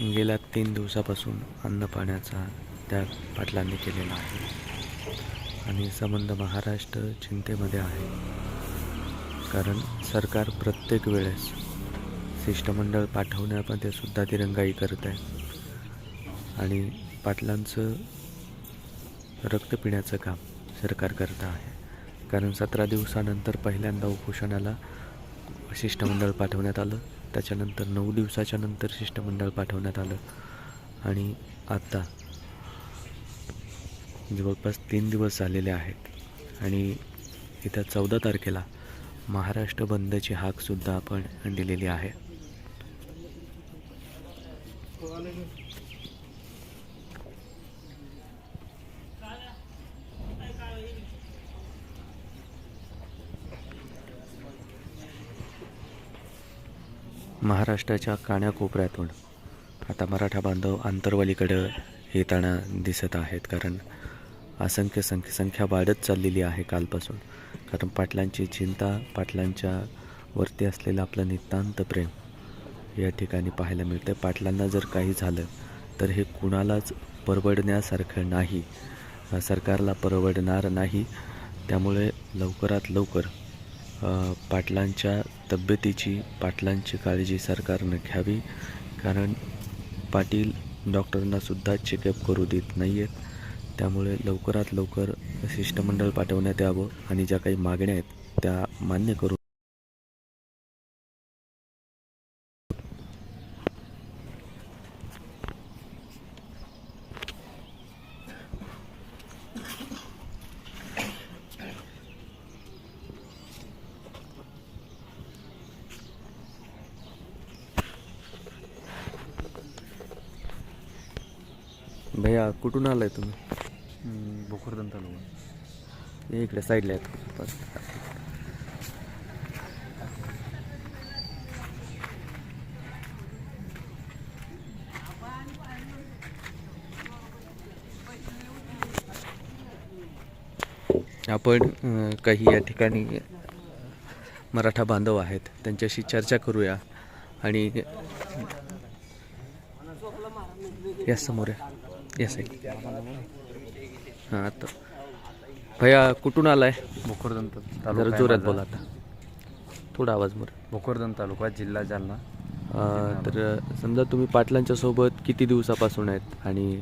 गेल्या तीन दिवसापासून अन्न पाण्याचा त्याग पाटलांनी केलेला आहे. आणि संबंध महाराष्ट्र चिंतेमध्ये आहे. कारण सरकार प्रत्येक वेळेस शिष्टमंडळ पाठवण्यामध्ये सुद्धा दिरंगाई करत आहे. आणि पाटलांचं रक्त पिण्याचं काम सरकार करत आहे. कारण सतरा दिवसानंतर पहिल्यांदा उपोषणाला शिष्टमंडळ पाठवण्यात आलं. त्याच्यानंतर नऊ दिवसाच्या नंतर शिष्टमंडळ पाठवण्यात आलं. आणि आता जवळपास तीन दिवस झालेले आहेत. आणि येत्या चौदा तारखेला महाराष्ट्र बंदची हाकसुद्धा आपण दिलेली आहे. महाराष्ट्राच्या काण्याकोपऱ्यातून आता मराठा बांधव आंतरवालीकडं येताना दिसत आहेत. कारण असंख्य संख्या संख्या वाढत चाललेली आहे कालपासून. कारण पाटलांची चिंता पाटलांच्या वरती असलेलं आपलं नितांत प्रेम या ठिकाणी पाहायला मिळतं पाटलांना जर काही झालं तर हे कुणालाच परवडण्यासारखं नाही. सरकारला परवडणार नाही. त्यामुळे लवकरात लवकर पाटलांच्या तब्येतीची पाटलांची काळजी सरकारनं घ्यावी कारण पाटील डॉक्टरांनासुद्धा चेकअप करू देत नाही आहेत त्यामुळे लवकरात लवकर शिष्टमंडळ पाठवण्यात यावं आणि ज्या काही मागण्या आहेत त्या मान्य करून भैया कुठून आलाय तुम्ही? भोकरदन तालुका इकडे साईडला आहेत. आपण काही या ठिकाणी मराठा बांधव आहेत. त्यांच्याशी चर्चा करूया. आणि या समोर या या साईड हां आता. भैया कुठून आलाय? भोकरदन जरा जोरात बोला आता. थोडा आवाज मोर भोकरदन तालुका जिल्हा जालना. तर समजा तुम्ही पाटलांच्या सोबत किती दिवसापासून आहेत आणि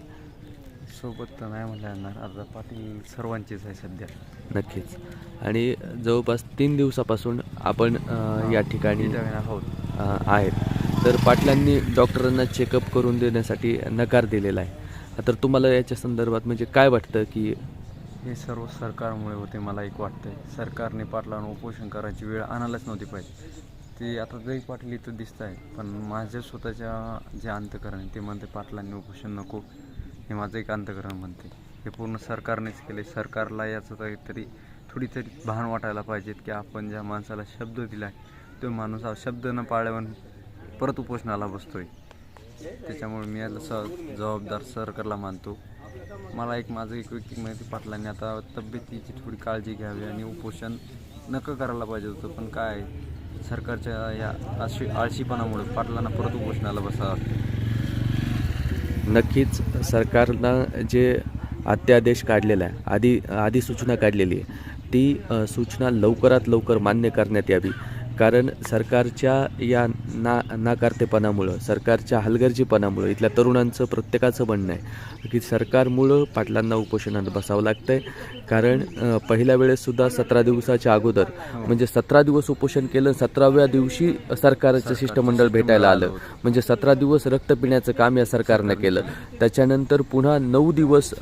सोबत तर नाही म्हणलं येणार. आता पाटील सर्वांचीच आहे सध्या. नक्कीच. आणि जवळपास तीन दिवसापासून आपण अ, या ठिकाणी इथं आहोत अ, आहेत. तर पाटलांनी डॉक्टरांना चेकअप करून देण्यासाठी नकार दिलेला आहे. तर तुम्हाला याच्या संदर्भात म्हणजे काय वाटतं की हे सर्व सरकारमुळे होते मला एक वाटतंय. सरकारने पाटलांना उपोषण करायची वेळ आणायलाच नव्हती पाहिजे. ते आता जरी पाटील इथं दिसत आहे पण माझ्या स्वतःच्या जे अंतकरण आहे ते म्हणते पाटलांनी उपोषण नको. हे माझं एक अंतकरण म्हणते. हे पूर्ण सरकारनेच केले सरकारला याचं काहीतरी थोडी तरी भान वाटायला पाहिजेत की आपण ज्या माणसाला शब्द दिला आहे तो माणूस हा शब्द न पाळल्यावर परत उपोषणाला बसतोय. त्याच्यामुळे मी याला स जबाबदार सरकारला मानतो. मला एक माझं एक व्यक्ती माहिती पाटलांनी आता तब्येतीची थोडी काळजी घ्यावी आणि उपोषण नकं करायला पाहिजे होतं पण काय? सरकारच्या या आळशी आळशीपणामुळे पाटलांना परत उपोषणाला बसावं नक्कीच सरकारनं जे अत्यादेश काढलेला आहे आधी आधी सूचना काढलेली आहे ती सूचना लवकरात लवकर मान्य करण्यात यावी. कारण सरकारच्या या ना नाकारतेपणामुळं सरकारच्या हलगर्जीपणामुळं इथल्या तरुणांचं प्रत्येकाचं म्हणणं आहे की सरकारमुळं पाटलांना उपोषणात बसावं लागतं आहे कारण पहिल्या वेळेससुद्धा सतरा दिवसाच्या अगोदर म्हणजे सतरा दिवस उपोषण केलं सतराव्या दिवशी सरकारचं शिष्टमंडळ भेटायला आलं. म्हणजे सतरा दिवस रक्त पिण्याचं काम या सरकारनं केलं. त्याच्यानंतर पुन्हा नऊ दिवस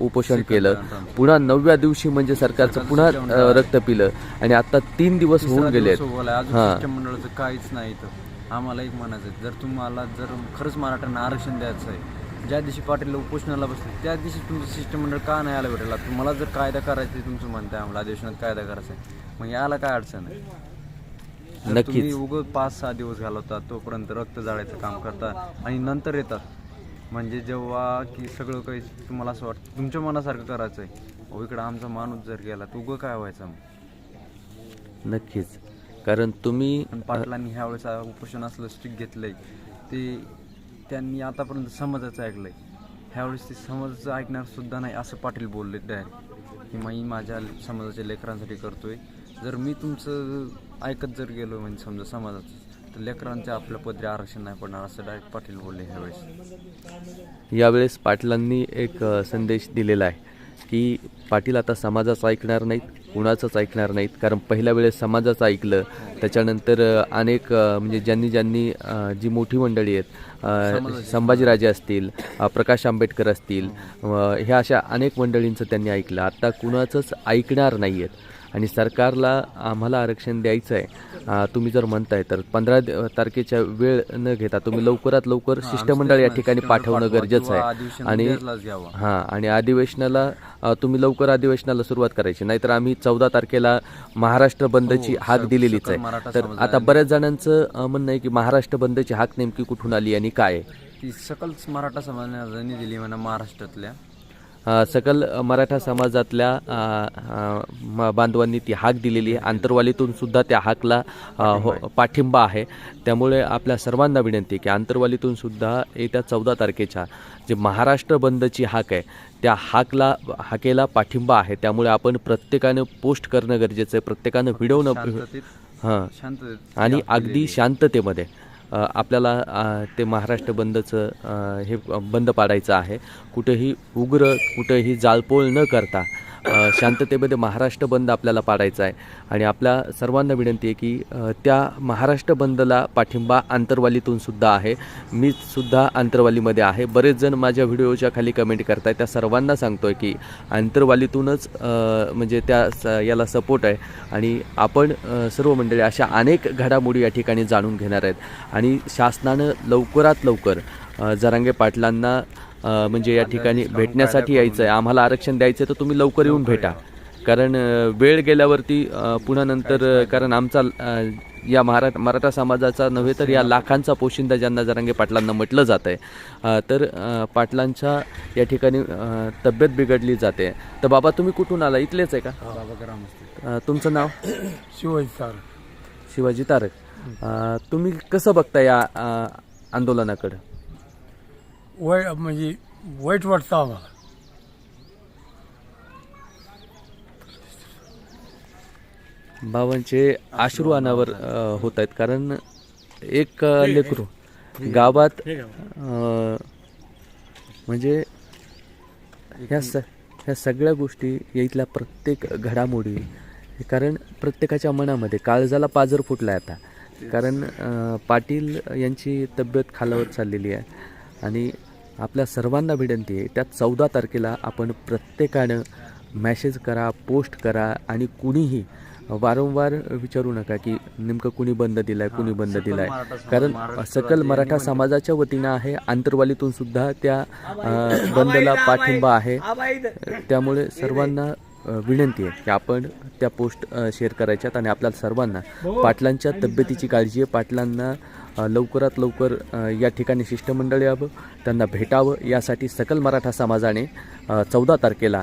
उपोषण केलं. पुन्हा नवव्या दिवशी म्हणजे सरकारचं पुन्हा रक्त पिलं. आणि आता तीन दिवस होऊन गेले आहेत आहे. अजून हां. शिष्टमंडळाचं काहीच नाही इथं. आम्हाला एक म्हणायचं आहे, जर तुम्हाला जर खरंच मराठ्यांना आरक्षण द्यायचं आहे ज्या दिवशी पाटील उपोषणाला बसले त्या दिवशी तुमचं शिष्टमंडळ का नाही आलं भेटायला? तुम्हाला जर कायदा करायचं आहे तुमचं म्हणताय आम्हाला अधिवेशनात कायदा करायचा आहे. मग याला काय अडचण आहे? जर नक्कीच. तुम्ही उगं पाच सहा दिवस घालवता तोपर्यंत रक्त जाळायचं काम करता आणि नंतर येतात म्हणजे जेव्हा की सगळं काही तुम्हाला असं वाटतं तुमच्या मनासारखं करायचं आहे अहो इकडं आमचा माणूस जर गेला तर उगं काय व्हायचं मग? नक्कीच. कारण तुम्ही पण पाटलांनी ह्या वेळेस उपोषण असलं स्टिक घेतलंय. ते त्यांनी आतापर्यंत समाजाचं ऐकलं आहे ह्यावेळेस ते समाजाचं ऐकणार सुद्धा नाही असं पाटील बोलले डायरेक्ट की मी माझ्या समाजाच्या लेकरांसाठी करतोय. जर मी तुमचं ऐकत जर गेलो म्हणजे समजा समाजाचं तर लेकरांच्या आपल्या पदरी आरक्षण नाही पडणार असं डायरेक्ट पाटील बोलले ह्यावेळेस यावेळेस पाटलांनी एक संदेश दिलेला आहे. की पाटील आता समाजाचं ऐकणार नाहीत कुणाचंच ऐकणार नाहीत. कारण पहिल्या वेळेस समाजाचं ऐकलं त्याच्यानंतर अनेक म्हणजे ज्यांनी ज्यांनी जी मोठी मंडळी आहेत संभाजीराजे असतील प्रकाश आंबेडकर असतील ह्या अशा अनेक मंडळींचं त्यांनी ऐकलं. आता कुणाचंच ऐकणार नाही आहेत आणि सरकारला आम्हाला आरक्षण द्यायचं आहे तुम्ही जर म्हणताय तर पंधरा तारखेच्या वेळ न घेता तुम्ही लवकरात लवकर शिष्टमंडळ या ठिकाणी पाठवणं गरजेचं आहे. आणि हां आणि अधिवेशनाला तुम्ही लवकर अधिवेशनाला सुरुवात करायची नाहीतर आम्ही चौदा तारखेला महाराष्ट्र बंदची हो, हाक दिलेलीच आहे. तर आता बऱ्याच जणांचं म्हणणं आहे की महाराष्ट्र बंदची हाक नेमकी कुठून आली आणि काय ती सकल मराठा समाजाने दिली म्हणा महाराष्ट्रातल्या. सकल मराठा समाजातल्या बांधवांनी ती हाक दिलेली आहे. आंतरवालीतून सुद्धा त्या हाकला हो पाठिंबा आहे. त्यामुळे आपल्या सर्वांना विनंती की आंतरवालीतून सुद्धा येत्या चौदा तारखेच्या जे महाराष्ट्र बंदची हाक आहे त्या हाकला हाकेला पाठिंबा आहे. त्यामुळे आपण प्रत्येकानं पोस्ट करणं गरजेचं आहे. प्रत्येकानं व्हिडिओ न हां. आणि अगदी. शांततेमध्ये. आपल्याला ते महाराष्ट्र बंदचं हे बंद पाडायचं आहे. कुठेही उग्र कुठेही जाळपोळ न करता शांततेमध्ये महाराष्ट्र बंद आपल्याला पाडायचा आहे. आणि आपल्या सर्वांना विनंती आहे की त्या महाराष्ट्र बंदला पाठिंबा आंतरवालीतून सुद्धा आहे. मी सुद्धा आंतरवालीमध्ये आहे. बरेच जण माझ्या व्हिडिओच्या खाली कमेंट करताय त्या सर्वांना सांगतोय की आंतरवालीतूनच म्हणजे त्या स याला सपोर्ट आहे. आणि आपण सर्व मंडळी अशा अनेक घडामोडी या ठिकाणी जाणून घेणार आहेत. आणि शासनानं लवकरात लवकर जरांगे पाटलांना म्हणजे या ठिकाणी भेटण्यासाठी यायचं आहे आम्हाला आरक्षण द्यायचं आहे तर तुम्ही लवकर येऊन भेटा. कारण वेळ गेल्यावरती पुन्हा नंतर कारण आमचा या महारा मराठा समाजाचा नव्हे तर या लाखांचा पोशिंदा ज्यांना जरांगे पाटलांना म्हटलं जातं आहे तर पाटलांच्या या ठिकाणी तब्येत बिघडली जाते. तर बाबा तुम्ही कुठून आला? इथलेच आहे का? अ, तुमचं नाव? शिवाजी सर शिवाजी तारक. तुम्ही कसं बघता या आंदोलनाकडं? वाईट म्हणजे वाईट वाटतं आम्हाला. बाबांचे अश्रू अनावर होत आहेत कारण एक अ, लेकरू गावात अ, म्हणजे ह्या स ह्या सगळ्या गोष्टी या इथल्या प्रत्येक घडामोडी कारण प्रत्येकाच्या मनामध्ये काळजाला पाजर फुटला आता. कारण अ, पाटील यांची तब्येत खालावत चाललेली आहे. आणि आपल्या सर्वांना विनंती आहे त्या चौदा तारखेला आपण प्रत्येकानं मॅसेज करा पोस्ट करा आणि कुणीही वारंवार विचारू नका की नेमकं कुणी बंद दिलाय कुणी बंद मराठा समाज, कारण सकल मराठा निवडणूक- समाजाच्या वतीनं आहे आंतरवालीतून सुद्धा त्या बंदला पाठिंबा आहे. त्यामुळे सर्वांना विनंती आहे की आपण त्या पोस्ट शेअर करायच्यात आणि आपल्या सर्वांना पाटलांच्या तब्येतीची काळजी आहे. पाटलांना लवकरात लवकर या ठिकाणी शिष्टमंडळ यावं त्यांना भेटावं. यासाठी सकल मराठा समाजाने चौदा तारखेला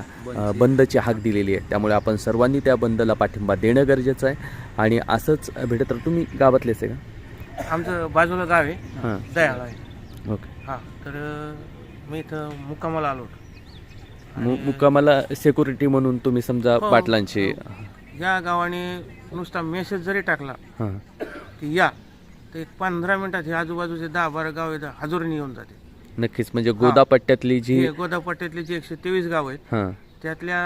बंदची. हाक दिलेली आहे. त्यामुळे आपण सर्वांनी त्या बंदला पाठिंबा देणं गरजेचं आहे. आणि असंच भेटत तर तुम्ही गावातलेच आहे का? आमचं बाजूला गाव आहे. हां. दयाळ आहे. ओके. हां तर मी इथं मुक्कामाला आलो मु मुक्कामाला सेक्युरिटी म्हणून तुम्ही समजा हो, पाटलांची या गावाने नुसता मेसेज जरी टाकला हां. की या. एक पंधरा मिनिटात हे आजूबाजूचे दहा बारा गाव आहेत हजोरीने येऊन जाते. नक्कीच म्हणजे गोदा पट्ट्यातली जी हे गोदापट्ट्यातले जे एकशे तेवीस गाव आहेत हां. त्यातल्या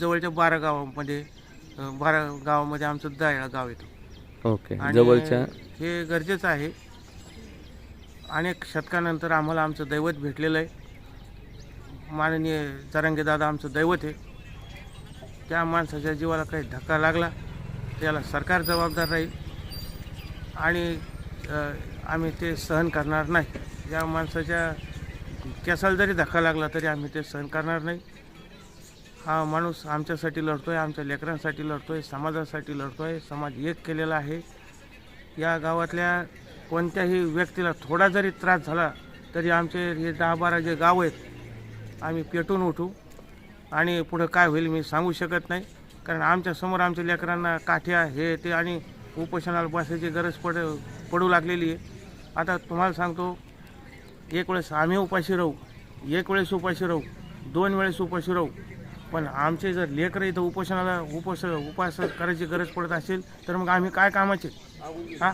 जवळच्या बारा गावामध्ये अं, बारा गावामध्ये आमचं दयाळ गाव येतं ओके आणि जवळच्या हे गरजेचं आहे. अनेक शतकानंतर आम्हाला आमचं दैवत भेटलेलं आहे. माननीय जरांगे दादा आमचं दैवत आहे. त्या माणसाच्या जीवाला काही धक्का लागला त्याला सरकार जबाबदार राहील. आणि आम्ही ते सहन करणार नाही. या माणसाच्या केसाला जरी धक्का लागला तरी आम्ही ते सहन करणार नाही. हा माणूस आमच्यासाठी लढतो आहे आमच्या लेकरांसाठी लढतो आहे समाजासाठी लढतो आहे समाज एक केलेला आहे. या गावातल्या कोणत्याही व्यक्तीला थोडा जरी त्रास झाला तरी आमचे हे दहा बारा जे गाव आहेत आम्ही पेटून उठू. आणि पुढं काय होईल मी सांगू शकत नाही. कारण आमच्यासमोर आमच्या लेकरांना काठ्या हे ते आणि उपोषणाला बसायची गरज पड पडू लागलेली आहे. आता तुम्हाला सांगतो एक वेळेस आम्ही उपाशी राहू एक वेळेस उपाशी राहू दोन वेळेस उपाशी राहू. पण आमचे जर लेकरं इथं उपोषणाला उपोष उपास करायची गरज पडत असेल तर मग आम्ही काय कामाचे? हा?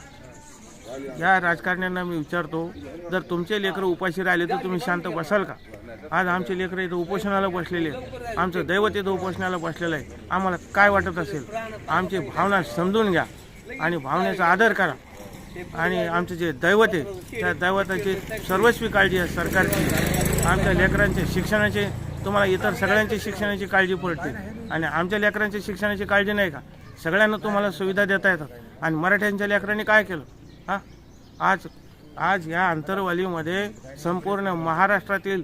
या राजकारण्यांना मी विचारतो जर तुमचे लेकरं उपाशी राहिले तर तुम्ही शांत बसाल का? आज आमचे लेकरं इथं उपोषणाला बसलेले आहेत. आमचं दैवत इथं उपोषणाला बसलेलं आहे. आम्हाला काय वाटत असेल? आमची भावना समजून घ्या. आणि भावनेचा आदर करा. आणि आमचं जे दैवत आहे त्या दैवताची सर्वस्वी काळजी आहे सरकारची. आमच्या लेकरांचे शिक्षणाचे तुम्हाला इतर सगळ्यांची शिक्षणाची काळजी पडते. आणि आमच्या लेकरांच्या शिक्षणाची काळजी नाही का? सगळ्यांना तुम्हाला सुविधा देता येतात. आणि मराठ्यांच्या लेकरांनी काय केलं? हां? आज आज या आंतरवालीमध्ये संपूर्ण महाराष्ट्रातील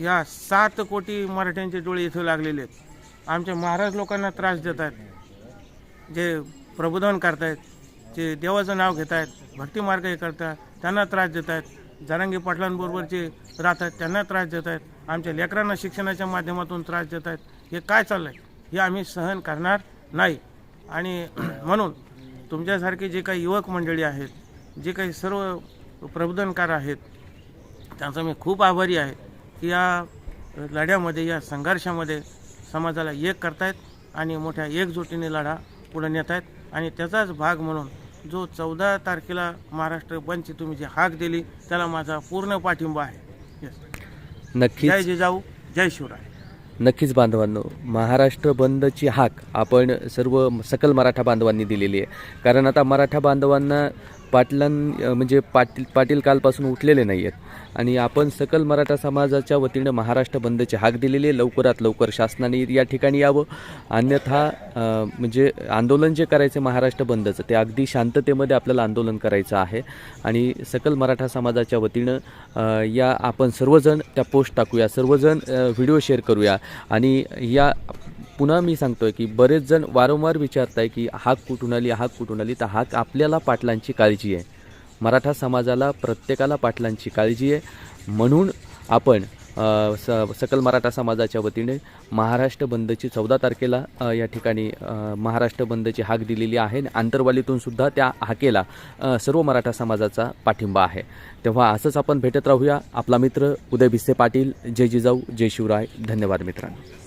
या सात कोटी मराठ्यांचे डोळे इथं लागलेले आहेत. आमच्या महाराज लोकांना त्रास देत आहेत. जे प्रबोधन करतायत जे देवाचं नाव घेत आहेत भक्तिमार्ग हे करतात त्यांना त्रास देत आहेत जरांगी पाटलांबरोबरचे राहतात त्यांना त्रास देत आहेत आमच्या लेकरांना शिक्षणाच्या माध्यमातून त्रास देत आहेत हे काय चाललं आहे हे आम्ही सहन करणार नाही. आणि म्हणून तुमच्यासारखे जे काही युवक मंडळी आहेत जे काही सर्व प्रबोधनकार आहेत त्यांचा मी खूप आभारी आहे की या लढ्यामध्ये या संघर्षामध्ये समाजाला एक करतायत आणि मोठ्या एकजुटीने लढा पुढे नेत आहेत आणि त्याचाच भाग म्हणून जो चौदा तारखेला महाराष्ट्र बंदची तुम्ही जी हाक दिली त्याला माझा पूर्ण पाठिंबा आहे. Yes. जय जिजाऊ जय शिवराय. नक्कीच बांधवांनो महाराष्ट्र बंदची हाक आपण सर्व सकल मराठा बांधवांनी दिलेली आहे. कारण आता मराठा बांधवांना पाटलां म्हणजे पाटील पाटील कालपासून उठलेले नाही आहेत आणि आपण सकल मराठा समाजाच्या वतीनं महाराष्ट्र बंदची हाक दिलेली आहे. लवकरात लवकर शासनाने या ठिकाणी यावं. अन्यथा म्हणजे आंदोलन जे करायचं महाराष्ट्र बंदचं ते अगदी शांततेमध्ये आपल्याला आंदोलन करायचं आहे. आणि सकल मराठा समाजाच्या वतीनं या आपण सर्वजण त्या पोस्ट टाकूया. सर्वजण व्हिडिओ शेअर करूया. आणि या पुन्हा मी सांगतोय की बरेच जण वारंवार विचारताय की हाक कुठून आली हाक कुठून आली? तर हाक आपल्याला पाटलांची काळजी आहे. मराठा समाजाला प्रत्येकाला पाटलांची काळजी आहे. म्हणून आपण स सकल मराठा समाजाच्या वतीने महाराष्ट्र बंदची चौदा तारखेला या ठिकाणी महाराष्ट्र बंदची हाक दिलेली आहे. आणि आंतरवालीतून सुद्धा त्या हाकेला सर्व मराठा समाजाचा पाठिंबा आहे. तेव्हा असंच आपण भेटत राहूया. आपला मित्र उदय भिसे पाटील. जय जिजाऊ जय शिवराय. धन्यवाद मित्रांनो.